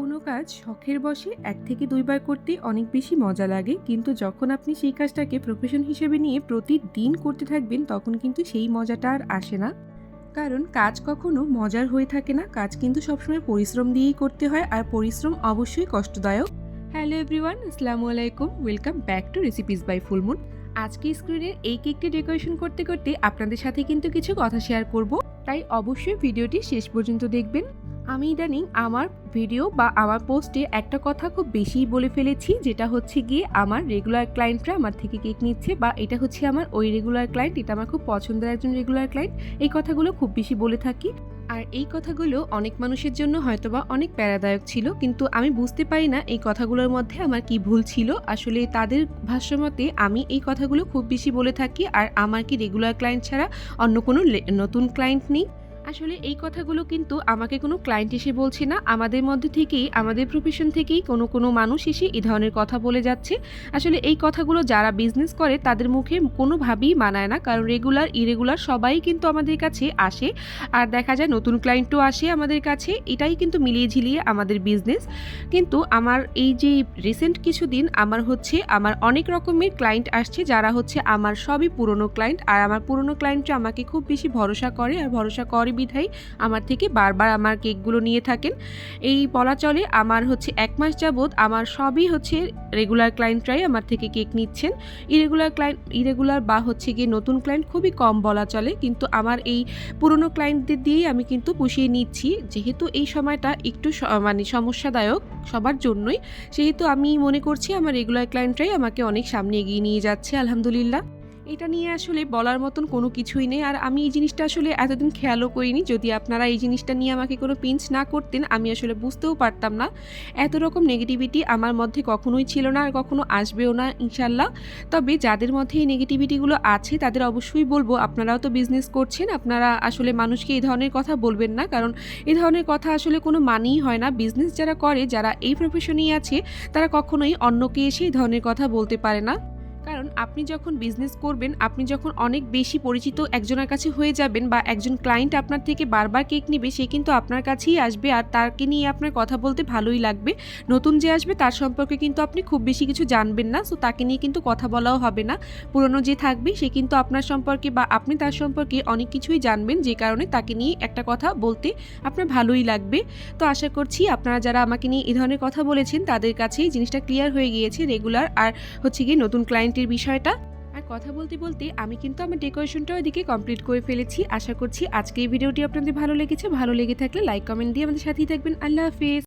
কোনো কাজ শখের বসে এক থেকে দুইবার করতে অনেক বেশি মজা লাগে। কিন্তু যখন আপনি সেই কাজটাকে প্রফেশন হিসেবে নিয়ে প্রতিদিন করতে থাকবেন, তখন কিন্তু সেই মজাটা আর আসে না। কারণ কাজ কখনো মজার হয়ে থাকে না। কাজ কিন্তু সবসময় পরিশ্রম দিয়েই করতে হয় আর পরিশ্রম অবশ্যই কষ্টদায়ক। হ্যালো এভরিওয়ান, আসসালামু আলাইকুম। Welcome back to recipes by full moon. আজকে স্ক্রিনের এই কেকটি ডেকোরেশন করতে করতে আপনাদের সাথে কিন্তু কিছু কথা শেয়ার করব। তাই অবশ্যই ভিডিওটি শেষ পর্যন্ত দেখবেন। আমি ইদানিং আমার ভিডিও বা আমার পোস্টে একটা কথা খুব বেশিই বলে ফেলেছি, যেটা হচ্ছে গিয়ে আমার রেগুলার ক্লায়েন্টরা আমার থেকে কেক নিচ্ছে বা এটা হচ্ছে আমার ওই রেগুলার ক্লায়েন্ট এটা আমার খুব পছন্দের একজন রেগুলার ক্লায়েন্ট এই কথাগুলো খুব বেশি বলে থাকি। আর এই কথাগুলো অনেক মানুষের জন্য হয়তোবা অনেক প্যারাদায়ক ছিল, কিন্তু আমি বুঝতে পারি না এই কথাগুলোর মধ্যে আমার কি ভুল ছিল। আসলে তাদের ভাষ্যমতে আমি এই কথাগুলো খুব বেশি বলে থাকি, আর আমার কি রেগুলার ক্লায়েন্ট ছাড়া অন্য কোনো নতুন ক্লায়েন্ট নেই। আসলে এই কথাগুলো কিন্তু আমাকে কোনো ক্লায়েন্ট এসে বলছে না। আমাদের মধ্যে থেকেই, আমাদের প্রফেশন থেকেই কোনো কোনো মানুষ এসে এই ধরনের কথা বলে যাচ্ছে। আসলে এই কথাগুলো যারা বিজনেস করে, তাদের মুখে কোনোভাবেই মানায় না। কারণ রেগুলার ইরেগুলার সবাই কিন্তু আমাদের কাছে আসে। আর দেখা যায় নতুন ক্লায়েন্টও আসে আমাদের কাছে। এটাই কিন্তু মিলিয়ে ঝিলিয়ে আমাদের বিজনেস কিন্তু আমার এই যে রিসেন্ট কিছুদিন আমার হচ্ছে, আমার অনেক রকমের ক্লায়েন্ট আসছে যারা হচ্ছে আমার সবই পুরনো ক্লায়েন্ট আর আমার পুরনো ক্লায়েন্টরা আমাকে খুব বেশি ভরসা করে। আর ভরসা করে বিধাই আমার থেকে বারবার আমার কেকগুলো নিয়ে থাকেন। এই বলা চলে আমার হচ্ছে এক মাস যাবৎ আমার সবই হচ্ছে রেগুলার ক্লায়েন্টরাই আমার থেকে কেক নিচ্ছেন। ইরেগুলার ক্লায়েন্ট ইরেগুলার বা হচ্ছে গিয়ে নতুন ক্লায়েন্ট খুবই কম বলা চলে, কিন্তু আমার এই পুরনো ক্লায়েন্টদের দিয়েই আমি কিন্তু পুষিয়ে নিচ্ছি। যেহেতু এই সময়টা একটু মানে সমস্যাদায়ক সবার জন্যই, সেহেতু আমি মনে করছি আমার রেগুলার ক্লায়েন্টরাই আমাকে অনেক সামনে এগিয়ে নিয়ে যাচ্ছে, আলহামদুলিল্লাহ। এটা নিয়ে আসলে বলার মতন কোনো কিছুই নেই। আর আমি এই জিনিসটা আসলে এতদিন খেয়ালও করিনি। যদি আপনারা এই জিনিসটা নিয়ে আমাকে কোনো পিঞ্চ না করতেন, আমি আসলে বুঝতেও পারতাম না। এত রকম নেগেটিভিটি আমার মধ্যে কখনোই ছিল না আর কখনো আসবেও না, ইনশাল্লাহ। তবে যাদের মধ্যে এই নেগেটিভিটিগুলো আছে, তাদের অবশ্যই বলব, আপনারাও তো বিজনেস করছেন, আপনারা আসলে মানুষকে এই ধরনের কথা বলবেন না। কারণ এই ধরনের কথা আসলে কোনো মানেই হয় না। বিজনেস যারা করে, যারা এই প্রফেশনেই আছে, তারা কখনোই অন্যকে এসে এই ধরনের কথা বলতে পারে না। আপনি যখন বিজনেস করবেন, আপনি যখন অনেক বেশি পরিচিত একজনের কাছে হয়ে যাবেন বা একজন ক্লায়েন্ট আপনার থেকে বারবার কেক নেবে, সে কিন্তু আপনার কাছেই আসবে আর তাকে নিয়ে আপনার কথা বলতে ভালোই লাগবে। নতুন যে আসবে, তার সম্পর্কে কিন্তু আপনি খুব বেশি কিছু জানবেন না সো তাকে নিয়ে কিন্তু কথা বলাও হবে না। পুরনো যে থাকবে, সে কিন্তু আপনার সম্পর্কে বা আপনি তার সম্পর্কে অনেক কিছুই জানবেন, যে কারণে তাকে নিয়ে একটা কথা বলতে আপনার ভালোই লাগবে। তো আশা করছি আপনারা যারা আমাকে নিয়ে এই ধরনের কথা বলেছেন, তাদের কাছেই জিনিসটা ক্লিয়ার হয়ে গিয়েছে রেগুলার আর হচ্ছে গিয়ে নতুন ক্লায়েন্টের বিষয়টা। আর কথা বলতে বলতে আমি কিন্তু আমার ডেকোরেশনটা ওইদিকে কমপ্লিট করে ফেলেছি। আশা করছি আজকে এই ভিডিওটি আপনাদের ভালো লেগেছে। ভালো লেগে থাকলে লাইক কমেন্ট দিয়ে আমাদের সাথেই থাকবেন। আল্লাহ হাফিজ।